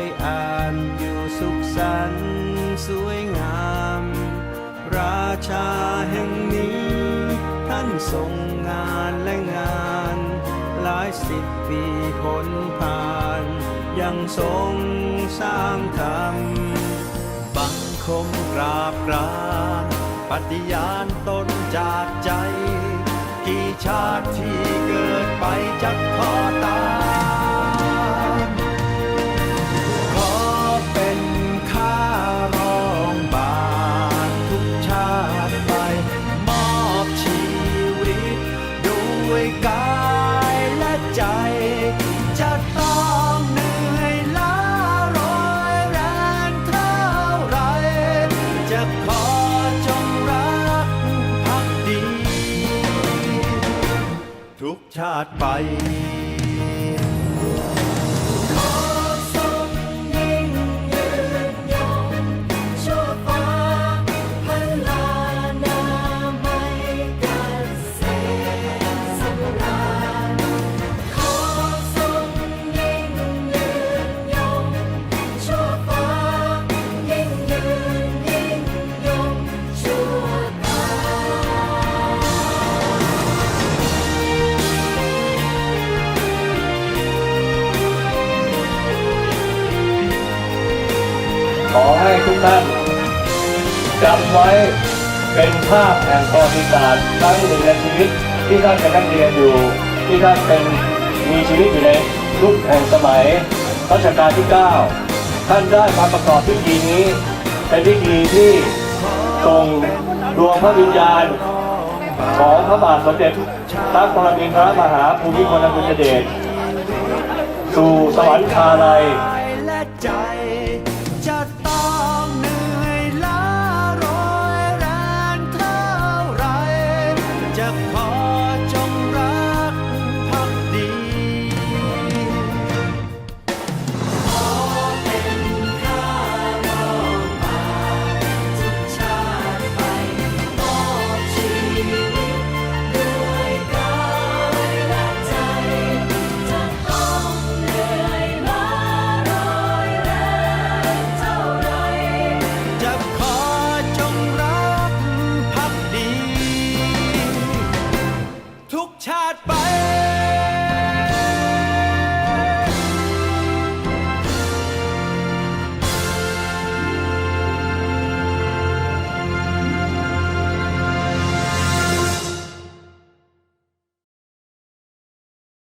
ยอ่านอยู่สุขสันต์สวยงาม ราชาแห่งนี้ ท่านทรงงานและงาน หลายสิบปีพ้นผ่าน ยังทรงสร้างธรรมบังคมกราบกรานปฏิญาณตนจากใจ กี่ชาติที่เกิดไปจะาดไป ขอให้ทุกท่านจำไว้เป็นภาพแห่งประวัติศาสตร์ครั้งหนึ่งในชีวิต ที่ท่านเป็นนักเรียนอยู่ ที่ท่านเป็นมีชีวิตอยู่ในยุคแห่งสมัยรัชกาลที่ 9 ท่านได้มาประกอบพิธีนี้ เป็นพิธีที่ทรงดวงพระวิญญาณ ของพระบาทสมเด็จพระปรมินทรมหาภูมิพลอดุลยเดชสู่สวรรคาลัย not.